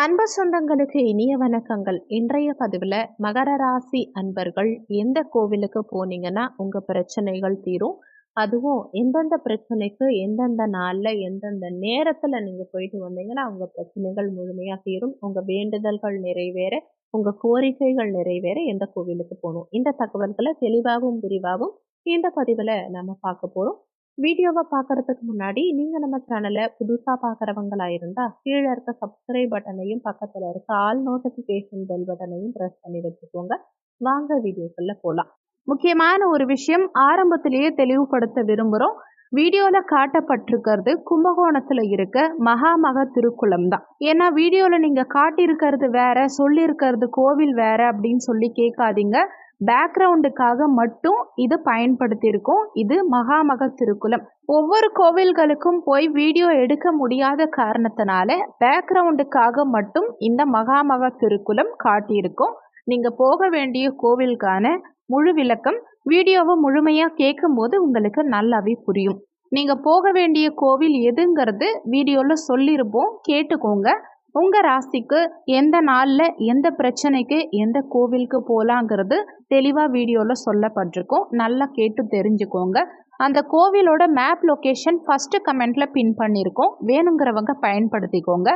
அன்பு சொந்தங்களுக்கு இனிய வணக்கங்கள். இன்றைய பதிவில் மகர ராசி அன்பர்கள் எந்த கோவிலுக்கு போனீங்கன்னா உங்கள் பிரச்சனைகள் தீரும். அதுவும் எந்தெந்த பிரச்சனைக்கு எந்தெந்த நாளில் எந்தெந்த நேரத்தில் நீங்கள் போயிட்டு வந்தீங்கன்னா உங்கள் பிரச்சனைகள் முழுமையாக தீரும். உங்கள் வேண்டுதல்கள் நிறைவேற உங்கள் கோரிக்கைகள் நிறைவேற எந்த கோவிலுக்கு போகணும். இந்த தகவல்களை தெளிவாகவும் விரிவாகவும் இந்த பதிவில் நம்ம பார்க்க போகிறோம் வீடியோவை பார்க்கறதுக்கு முன்னாடி நீங்கள் நம்ம சேனலை புதுசாக பார்க்குறவங்களா இருந்தால் கீழே இருக்க சப்ஸ்கிரைப் பட்டனையும் பக்கத்தில் இருக்க ஆல் நோட்டிஃபிகேஷன் பெல் பட்டனையும் ப்ரெஸ் பண்ணி வச்சுக்கோங்க. வாங்க வீடியோக்குள்ளே போகலாம் முக்கியமான ஒரு விஷயம் ஆரம்பத்திலேயே தெளிவுபடுத்த விரும்புகிறோம் வீடியோவில் காட்டப்பட்டிருக்கிறது கும்பகோணத்தில் இருக்க மகாமக திருக்குளம் தான். ஏன்னா வீடியோவில் நீங்கள் காட்டியிருக்கிறது வேற சொல்லியிருக்கிறது கோவில் வேற அப்படின்னு சொல்லி கேட்காதீங்க. பேக்ரவுண்டுக்காக மட்டும் இது பயன்படுத்தியிருக்கோம். இது மகாமக திருக்குளம் ஒவ்வொரு கோவில்களுக்கும் போய் வீடியோ எடுக்க முடியாத காரணத்தினால பேக்ரவுண்டுக்காக மட்டும் இந்த மகாமக திருக்குளம் காட்டியிருக்கோம். நீங்கள் போக வேண்டிய கோவிலுக்கான முழு விளக்கம் வீடியோவை முழுமையாக கேட்கும்போது உங்களுக்கு நல்லாவே புரியும். நீங்கள் போக வேண்டிய கோவில் எதுங்கிறது வீடியோவில் சொல்லியிருப்போம். கேட்டுக்கோங்க. உங்கள் ராசிக்கு எந்த நாளில் எந்த பிரச்சனைக்கு எந்த கோவிலுக்கு போகலாங்கிறது தெளிவாக வீடியோவில் சொல்லப்பட்டிருக்கும். நல்லா கேட்டு தெரிஞ்சுக்கோங்க. அந்த கோவிலோட மேப் லொக்கேஷன் ஃபஸ்ட்டு கமெண்ட்டில் பின் பண்ணியிருக்கோம் வேணுங்கிறவங்க பயன்படுத்திக்கோங்க.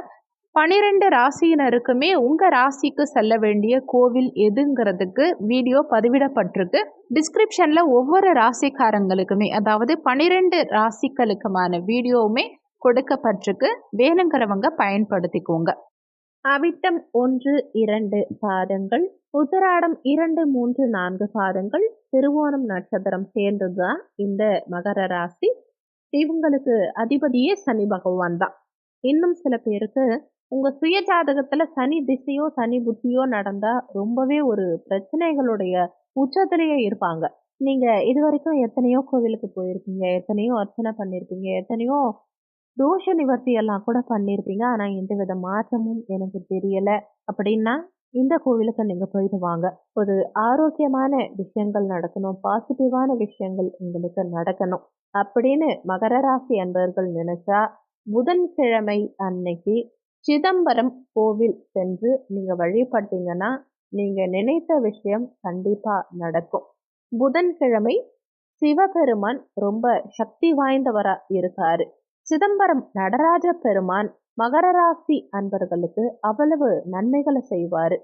பனிரெண்டு ராசியினருக்குமே உங்கள் ராசிக்கு செல்ல வேண்டிய கோவில் எதுங்கிறதுக்கு வீடியோ பதிவிடப்பட்டிருக்கு. டிஸ்கிரிப்ஷனில் ஒவ்வொரு ராசிக்காரங்களுக்குமே அதாவது பனிரெண்டு ராசிகளுக்குமான வீடியோவுமே கொடுக்கப்பட்டிருக்கு. வேணுங்கிறவங்க பயன்படுத்திக்கோங்க. அவிட்டம் ஒன்று இரண்டு பாதங்கள் உத்தராடம் இரண்டு மூன்று நான்கு பாதங்கள் திருவோணம் நட்சத்திரம் சேர்ந்ததுதான் இந்த மகர ராசி. இவங்களுக்கு அதிபதியே சனி பகவான் தான். இன்னும் சில பேருக்கு உங்க சுய ஜாதகத்துல சனி திசையோ சனி புத்தியோ நடந்தா ரொம்பவே ஒரு பிரச்சனைகளுடைய உச்சத்திலேயே இருப்பாங்க. நீங்க இது வரைக்கும் எத்தனையோ கோவிலுக்கு போயிருக்கீங்க எத்தனையோ அர்ச்சனை பண்ணியிருக்கீங்க எத்தனையோ தோஷ நிவர்த்தி எல்லாம் கூட பண்ணியிருப்பீங்க ஆனால் எந்த வித மாற்றமும் எனக்கு தெரியலை. அப்படின்னா இந்த கோவிலுக்கு நீங்கள் போயிட்டு வாங்க. ஒரு ஆரோக்கியமான விஷயங்கள் நடக்கணும். பாசிட்டிவான விஷயங்கள் உங்களுக்கு நடக்கணும். அப்படின்னு மகர ராசி அன்பர்கள் நினைச்சா புதன்கிழமை அன்னைக்கு சிதம்பரம் கோவில் சென்று நீங்கள் வழிபட்டீங்கன்னா நீங்கள் நினைத்த விஷயம் கண்டிப்பாக நடக்கும். புதன்கிழமை சிவபெருமான் ரொம்ப சக்தி வாய்ந்தவராக இருக்காரு. சிதம்பரம் நடராஜ பெருமான் மகர ராசி அன்பர்களுக்கு அவ்வளவு நன்மைகளை செய்வாரு.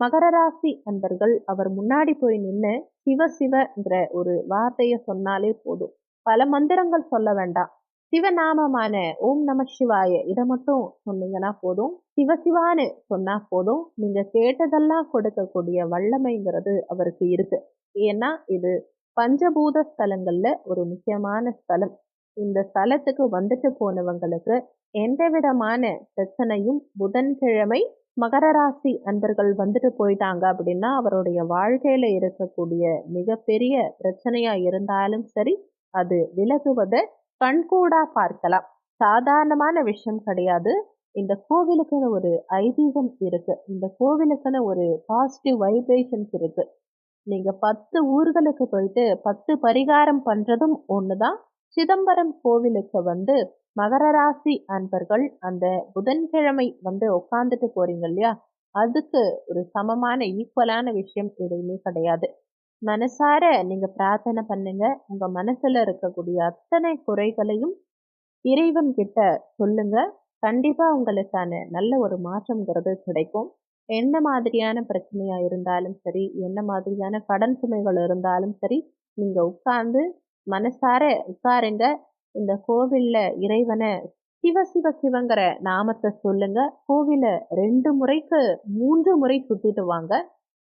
மகர ராசி அன்பர்கள் அவர் முன்னாடி போய் நின்று சிவ சிவங்கிற ஒரு வார்த்தையை சொன்னாலே போதும். பல மந்திரங்கள் சொல்ல வேண்டாம். சிவநாமமான ஓம் நம சிவாய இதை மட்டும் சொன்னீங்கன்னா போதும். சிவசிவான்னு சொன்னா போதும். நீங்க கேட்டதெல்லாம் கொடுக்கக்கூடிய வல்லமைங்கிறது அவருக்கு இருக்கு. ஏன்னா இது பஞ்சபூத ஸ்தலங்கள்ல ஒரு முக்கியமான ஸ்தலம். இந்த ஸ்தலத்துக்கு வந்துட்டு போனவங்களுக்கு எந்த விதமான பிரச்சனையும் புதன்கிழமை மகர ராசி அன்பர்கள் வந்துட்டு போயிட்டாங்க அப்படின்னா அவருடைய வாழ்க்கையில இருக்கக்கூடிய மிகப்பெரிய பிரச்சனையா இருந்தாலும் சரி அது விலகுவதை கண்கூடா பார்க்கலாம். சாதாரணமான விஷயம் கிடையாது. இந்த கோவிலுக்குன்னு ஒரு ஐதீகம் இருக்கு. இந்த கோவிலுக்குன்னு ஒரு பாசிட்டிவ் வைப்ரேஷன்ஸ் இருக்கு. நீங்க பத்து ஊர்களுக்கு போயிட்டு பத்து பரிகாரம் பண்றதும் ஒண்ணுதான். சிதம்பரம் கோவிலுக்கு வந்து மகர ராசி அன்பர்கள் அந்த புதன்கிழமை வந்து உட்காந்துட்டு போறீங்க இல்லையா? அதுக்கு ஒரு சமமான ஈக்குவலான விஷயம் எதுவுமே கிடையாது. மனசார நீங்க பிரார்த்தனை பண்ணுங்க. உங்க மனசுல இருக்கக்கூடிய அத்தனை குறைகளையும் இறைவன் கிட்ட சொல்லுங்க. கண்டிப்பா உங்களுக்கான நல்ல ஒரு மாற்றம்ங்கிறது கிடைக்கும். என்ன மாதிரியான பிரச்சனையா இருந்தாலும் சரி என்ன மாதிரியான கடன் சுமைகள் இருந்தாலும் சரி நீங்க உட்கார்ந்து மனசார உட்காருங்க. இந்த கோவில்ல இறைவனை சிவ சிவ சிவங்கிற நாமத்தை சொல்லுங்க. கோவில ரெண்டு முறைக்கு மூன்று முறை சுத்திட்டு வாங்க.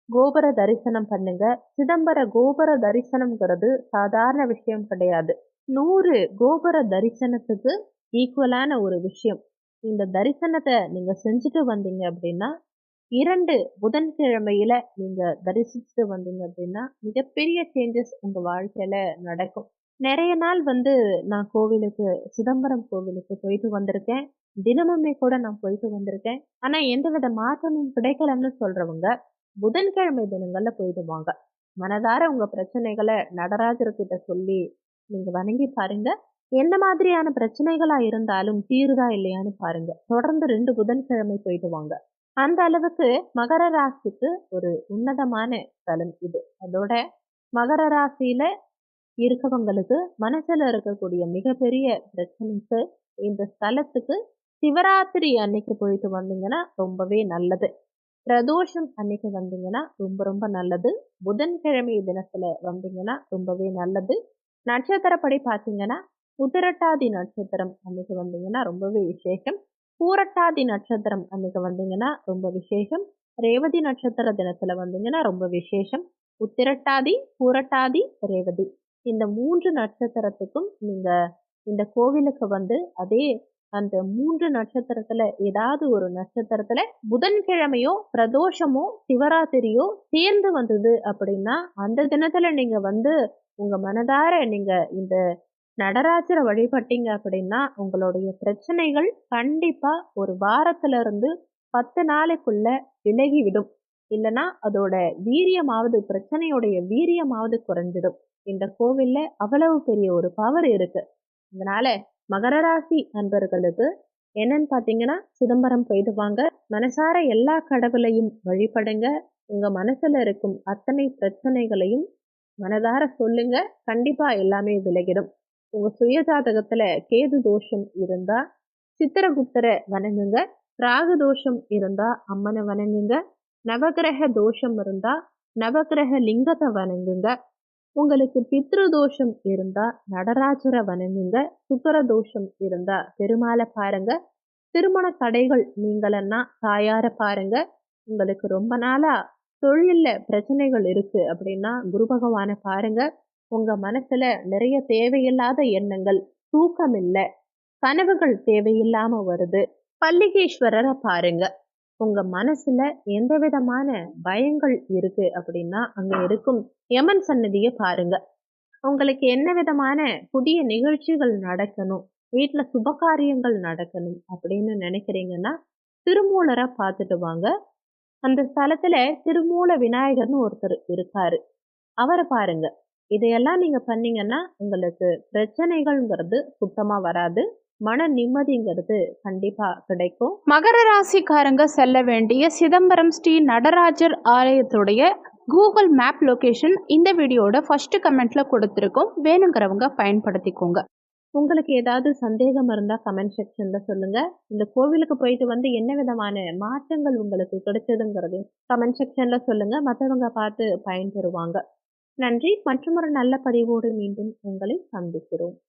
கோபுர தரிசனம் பண்ணுங்க. சிதம்பர கோபுர தரிசனம்ங்கிறது சாதாரண விஷயம் கிடையாது. நூறு கோபுர தரிசனத்துக்கு ஈக்குவலான ஒரு விஷயம். இந்த தரிசனத்தை நீங்க செஞ்சுட்டு வந்தீங்க அப்படின்னா இரண்டு புதன்கிழமையில நீங்க தரிசிச்சுட்டு வந்தீங்க அப்படின்னா மிகப்பெரிய சேஞ்சஸ் உங்க வாழ்க்கையில நடக்கும். நிறைய நாள் வந்து நான் கோவிலுக்கு சிதம்பரம் கோவிலுக்கு போயிட்டு வந்திருக்கேன். தினமுமே கூட நான் போயிட்டு வந்திருக்கேன். ஆனா எந்தவித மாற்றமும் கிடைக்கலன்னு சொல்றவங்க புதன்கிழமை தினங்கள்ல போயிடுவாங்க மனதார உங்க பிரச்சனைகளை நடராஜர்கிட்ட சொல்லி நீங்க வணங்கி பாருங்க. எந்த மாதிரியான பிரச்சனைகளா இருந்தாலும் தீருதா இல்லையான்னு பாருங்க. தொடர்ந்து ரெண்டு புதன்கிழமை போயிட்டு வாங்க. அந்த அளவுக்கு மகர ராசிக்கு ஒரு உன்னதமான ஸ்தலம் இது. அதோட மகர ராசியில இருக்கவங்களுக்கு மனசுல இருக்கக்கூடிய மிகப்பெரிய பிரச்சனைக்கு இந்த ஸ்தலத்துக்கு சிவராத்திரி அன்னைக்கு போயிட்டு வந்தீங்கன்னா ரொம்பவே நல்லது. பிரதோஷம் அன்னைக்கு வந்தீங்கன்னா ரொம்ப ரொம்ப நல்லது. புதன்கிழமை தினத்துல வந்தீங்கன்னா ரொம்பவே நல்லது. நட்சத்திரப்படி பார்த்தீங்கன்னா உத்திரட்டாதி நட்சத்திரம் அன்னைக்கு வந்தீங்கன்னா ரொம்பவே விசேஷம். பூரட்டாதி நட்சத்திரம் அன்னைக்கு வந்தீங்கன்னா ரொம்ப விசேஷம். ரேவதி நட்சத்திர தினத்துல வந்தீங்கன்னா ரொம்ப விசேஷம். உத்திரட்டாதி பூரட்டாதி ரேவதி. இந்த மூன்று நட்சத்திரத்துக்கும் நீங்க இந்த கோவிலுக்கு வந்து அதே அந்த மூன்று நட்சத்திரத்துல ஏதாவது ஒரு நட்சத்திரத்துல புதன்கிழமையோ பிரதோஷமோ சிவராத்திரியோ சேர்ந்து வந்தது அப்படின்னா அந்த தினத்துல நீங்க வந்து உங்க மனதார நீங்க இந்த நடராஜரை வழிபட்டீங்க அப்படின்னா உங்களுடைய பிரச்சனைகள் கண்டிப்பா ஒரு வாரத்துல இருந்து பத்து நாளைக்குள்ள விலகிவிடும். இல்லைன்னா அதோட வீரியமாவது பிரச்சனையுடைய வீரியமாவது குறைஞ்சிடும். இந்த கோவில்ல அவ்வளவு பெரிய ஒரு பவர் இருக்கு. அதனால மகர ராசி நண்பர்களுக்கு என்னன்னு பார்த்தீங்கன்னா சிதம்பரம் போயிடுவாங்க மனசார எல்லா கடவுளையும் வழிபடுங்க. உங்க மனசுல இருக்கும் அத்தனை பிரச்சனைகளையும் மனதார சொல்லுங்க. கண்டிப்பா எல்லாமே விலகிடும். உங்க சுயஜாதகத்துல கேது தோஷம் இருந்தா சித்திரகுப்தரை வணங்குங்க. ராகு தோஷம் இருந்தா அம்மனை வணங்குங்க. நவகிரக தோஷம் இருந்தா நவகிரக லிங்கத்தை வணங்குங்க. உங்களுக்கு பித்ரு தோஷம் இருந்தா நடராஜரை வணங்குங்க. சுக்கர தோஷம் இருந்தா பெருமாளை பாருங்க. திருமண தடைகள் நீங்களன்னா தாயார பாருங்க. உங்களுக்கு ரொம்ப நாளா தொழில்ல பிரச்சனைகள் இருக்கு அப்படின்னா குரு பகவானை பாருங்க. உங்க மனசுல நிறைய தேவையில்லாத எண்ணங்கள் தூக்கம் இல்ல கனவுகள் தேவையில்லாம வருது. பல்லிகேஸ்வரரை பாருங்க. உங்க மனசுல எந்த விதமான பயங்கள் இருக்கு அப்படின்னா அங்க இருக்கும் யமன் சன்னதியை பாருங்க. உங்களுக்கு என்ன விதமான புதிய நிகழ்ச்சிகள் நடக்கணும் வீட்டுல சுபகாரியங்கள் நடக்கணும் அப்படின்னு நினைக்கிறீங்கன்னா திருமூலரை பார்த்துட்டு வாங்க. அந்த ஸ்தலத்துல திருமூல விநாயகர்னு ஒருத்தர் இருக்காரு. அவரை பாருங்க. இதையெல்லாம் நீங்க பண்ணீங்கன்னா உங்களுக்கு பிரச்சனைகள்ங்கிறது சுத்தமா வராது. மன நிம்மதிங்கிறது கண்டிப்பா கிடைக்கும். மகர ராசிக்காரங்க செல்ல வேண்டிய சிதம்பரம் ஸ்ரீ நடராஜர் ஆலயத்துடைய கூகுள் மேப் லொகேஷன் இந்த வீடியோட ஃபர்ஸ்ட் கமெண்ட்ல கொடுத்துருக்கோம். வேணுங்கிறவங்க பயன்படுத்திக்கோங்க. உங்களுக்கு ஏதாவது சந்தேகம் இருந்தா கமெண்ட் செக்ஷன்ல சொல்லுங்க. இந்த கோவிலுக்கு போயிட்டு வந்து என்ன விதமான மாற்றங்கள் உங்களுக்கு கிடைச்சதுங்கிறது கமெண்ட் செக்ஷன்ல சொல்லுங்க. மற்றவங்க பார்த்து பயன்பெறுவாங்க நன்றி. மற்றும் ஒரு நல்ல பதிவோடு மீண்டும் உங்களை சந்திக்கிறோம்.